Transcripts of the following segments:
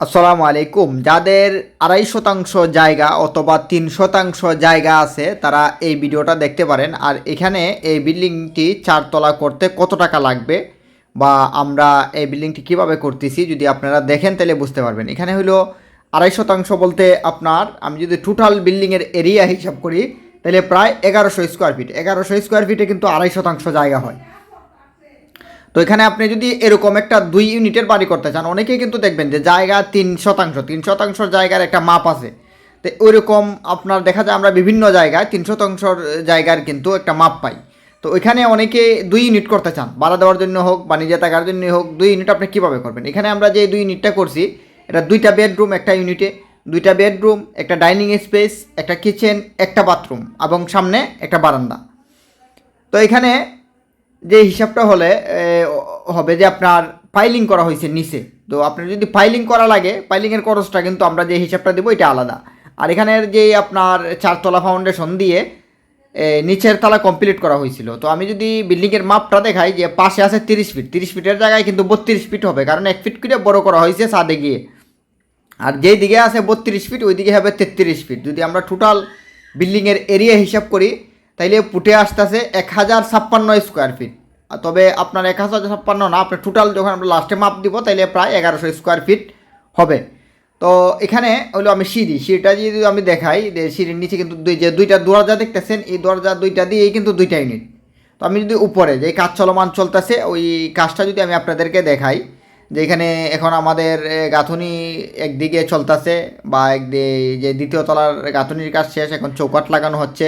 আসসালামু আলাইকুম। যাদের আড়াই শতাংশ জায়গা অথবা তিন শতাংশ জায়গা আছে, তারা এই ভিডিওটা দেখতে পারেন। আর এখানে এই বিল্ডিংটি চারতলা করতে কত টাকা লাগবে বা আমরা এই বিল্ডিংটি কীভাবে করতেছি, যদি আপনারা দেখেন তাহলে বুঝতে পারবেন। এখানে হলো আড়াই শতাংশ বলতে আপনার, আমি যদি টোটাল বিল্ডিংয়ের এরিয়া হিসাব করি, তাহলে প্রায় এগারোশো স্কোয়ার ফিট এগারোশো স্কোয়ার ফিটে কিন্তু আড়াই শতাংশ জায়গা হয়। তো এখানে আপনি যদি এরকম একটা দুই ইউনিটের বাড়ি করতে চান, অনেকেই কিন্তু দেখবেন যে জায়গা তিন শতাংশ তিন শতাংশ জায়গার একটা মাপ আছে। তো ওইরকম আপনার দেখা যায় আমরা বিভিন্ন জায়গায় তিন শতাংশর জায়গার কিন্তু একটা মাপ পাই। তো ওইখানে অনেকে দুই ইউনিট করতে চান, ভাড়া দেওয়ার জন্য হোক বা নিজে থাকার জন্য হোক, দুই ইউনিট আপনি কীভাবে করবেন? এখানে আমরা যে দুই ইউনিটটা করছি, এটা দুইটা বেডরুম, একটা ইউনিটে। দুইটা বেডরুম, একটা ডাইনিং স্পেস, একটা কিচেন, একটা বাথরুম এবং সামনে একটা বারান্দা। তো এখানে যে হিসাবটা হলে হবে যে আপনার ফাইলিং করা হয়েছে নিচে। তো আপনার যদি ফাইলিং করা লাগে ফাইলিংয়ের খরচটা কিন্তু আমরা যে হিসাবটা দেবো, এটা আলাদা। আর এখানের যে আপনার চারতলা ফাউন্ডেশন দিয়ে নিচের তলা কমপ্লিট করা হয়েছিল। তো আমি যদি বিল্ডিংয়ের মাপটা দেখাই, যে পাশে আছে তিরিশ ফিট তিরিশ ফিটের জায়গায় কিন্তু বত্রিশ ফিট হবে, কারণ এক ফিট করে বড় করা হয়েছে ছাদে গিয়ে। আর যেই দিকে আছে বত্রিশ ফিট ওই দিকে হবে তেত্রিশ ফিট যদি আমরা টোটাল বিল্ডিংয়ের এরিয়া হিসাব করি তাইলে ফুটে আসতেছে এক হাজার ছাপ্পান্ন স্কোয়ার ফিট তবে আপনার এক হাজার ছাপ্পান্ন না আপনার টোটাল যখন আমরা লাস্টে মাপ দিব, তাইলে প্রায় এগারোশো স্কোয়ার ফিট হবে। তো এখানে হলো আমি সিঁড়ি, সিঁড়িটা যদি আমি দেখাই, যে সিঁড়ির নিচে কিন্তু দুই যে দুইটা দরজা দেখতেছেন, এই দরজা দুইটা দিয়েই কিন্তু দুইটা ইউনিট তো আমি যদি উপরে, যে কাজ চলমান চলতেছে, ওই কাজটা যদি আমি আপনাদেরকে দেখাই, যে এখানে এখন আমাদের গাঁথুনি একদিকে চলতেছে, বা একদিকে যে দ্বিতীয় তলার গাঁথুনির কাজ শেষ, এখন চৌকাট লাগানো হচ্ছে।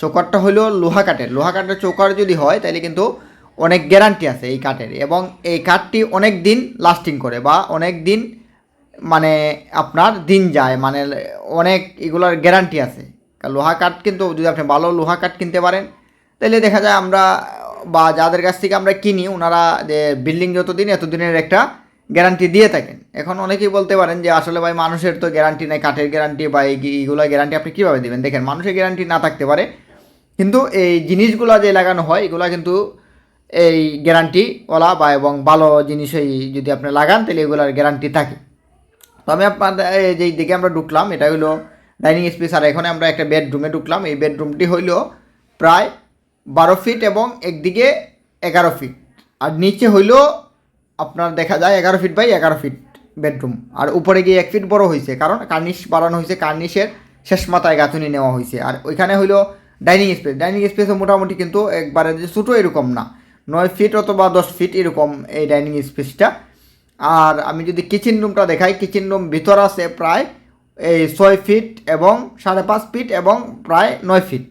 চৌকাটটা হলো লোহা কাঠের। লোহা কাঠের চৌকাট যদি হয় তাহলে কিন্তু অনেক গ্যারান্টি আছে এই কাঠের এবং এই কাঠটি অনেক দিন লাস্টিং করে বা অনেক দিন মানে আপনার দিন যায় মানে অনেক এগুলোর গ্যারান্টি আছে। লোহা কাঠ কিন্তু যদি আপনি ভালো লোহা কাঠ কিনতে পারেন তাহলে দেখা যায় আমরা বা যাদের কাছ থেকে আমরা কিনি ওনারা যে বিল্ডিং যতদিন, এতদিনের একটা গ্যারান্টি দিয়ে থাকেন। এখন অনেকেই বলতে পারেন যে, আসলে ভাই, মানুষের তো গ্যারান্টি নেই, কাঠের গ্যারান্টি বা এইগুলো গ্যারান্টি আপনি কীভাবে দেবেন? দেখেন, মানুষের গ্যারান্টি না থাকতে পারে কিন্তু এই জিনিসগুলো যে লাগানো হয়, এগুলো কিন্তু এই গ্যারান্টি ওলা বা এবং ভালো জিনিসই যদি আপনি লাগান, তাহলে এগুলোর গ্যারান্টি থাকে। তো আমি আপনাদের যেই দিকে আমরা ঢুকলাম, এটা হইল ডাইনিং স্পেস আর এখানে আমরা একটা বেডরুমে ঢুকলাম। এই বেডরুমটি হইল প্রায় বারো ফিট এবং একদিকে এগারো ফিট আর নিচে হইল আপনার দেখা যায় এগারো ফিট বাই এগারো ফিট বেডরুম আর উপরে গিয়ে এক ফিট বড় হয়েছে কারণ কার্নিশ বাড়ানো হয়েছে কার্নিশের শেষ মাথায় গাঁথুনি নেওয়া হয়েছে আর ওইখানে হইল ডাইনিং স্পেস ডাইনিং স্পেসও মোটামুটি কিন্তু একবারে যে ছোটো এরকম না। নয় ফিট অথবা দশ ফিট এরকম এই ডাইনিং স্পেসটা আর আমি যদি কিচেন রুমটা দেখাই কিচেন রুম ভিতর আছে প্রায় এই ছয় ফিট এবং সাড়ে পাঁচ ফিট এবং প্রায় নয় ফিট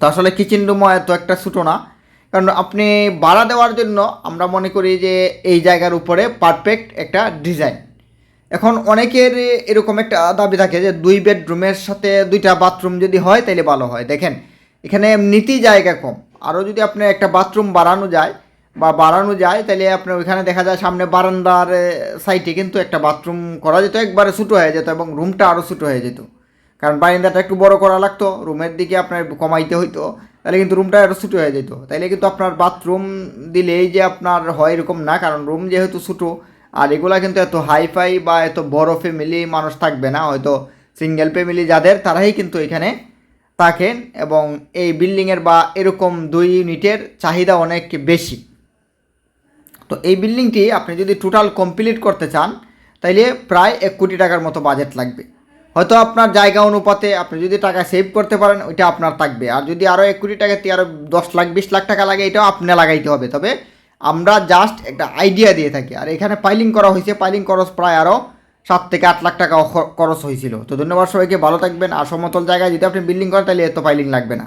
তো আসলে কিচেন রুমও এত একটা ছোটো না। কারণ আপনি ভাড়া দেওয়ার জন্য আমরা মনে করি যে এই জায়গার উপরে পারফেক্ট একটা ডিজাইন এখন অনেকের এরকম একটা দাবি থাকে যে দুই বেডরুমের সাথে দুইটা বাথরুম যদি হয় তাহলে ভালো হয়। দেখেন, এখানে এমনিতেই জায়গা কম। আরও যদি আপনি একটা বাথরুম বাড়ানো যায় বা বাড়ানো যায় তাহলে আপনার ওইখানে দেখা যায় সামনে বারান্দার সাইডে কিন্তু একটা বাথরুম করা যেত, একবারে ছোটো হয়ে যেত এবং রুমটা আরও ছোটো হয়ে যেত। কারণ বারান্দাটা একটু বড় করা লাগতো, রুমের দিকে আপনার কমাইতে হইতো তাহলে কিন্তু রুমটা আরও ছোটো হয়ে যেত। তাইলে কিন্তু আপনার বাথরুম দিলেই যে আপনার হয় এরকম না, কারণ রুম যেহেতু ছোটো আর এগুলা কিন্তু এত হাইফাই বা এত বড় ফ্যামিলি মানুষ থাকবে না, হয়তো সিঙ্গেল ফ্যামিলি যাদের, তারাই কিন্তু এখানে থাকেন এবং এই বিল্ডিংয়ের বা এরকম দুই ইউনিটের চাহিদা অনেক বেশি। তো এই বিল্ডিংটি আপনি যদি টোটাল কমপ্লিট করতে চান, তাইলে প্রায় এক কোটি টাকার মতো বাজেট লাগবে। হয়তো আপনার জায়গা অনুপাতে আপনি যদি টাকা সেভ করতে পারেন, ওইটা আপনার থাকবে। আর যদি আরও এক কোটি টাকাতে আরও দশ লাখ, বিশ লাখ টাকা লাগে, এটাও আপনি লাগাইতে হবে। তবে আমরা জাস্ট একটা আইডিয়া দিয়ে থাকি। আর এখানে পাইলিং করা হয়েছে পাইলিং খরচ প্রায় আরও সাত থেকে আট লাখ টাকা খরচ হয়েছিল। তো ধন্যবাদ সবাইকে, ভালো থাকবেন। আর সমতল জায়গায় যদি আপনি বিল্ডিং করেন, তাহলে এত পাইলিং লাগবে না।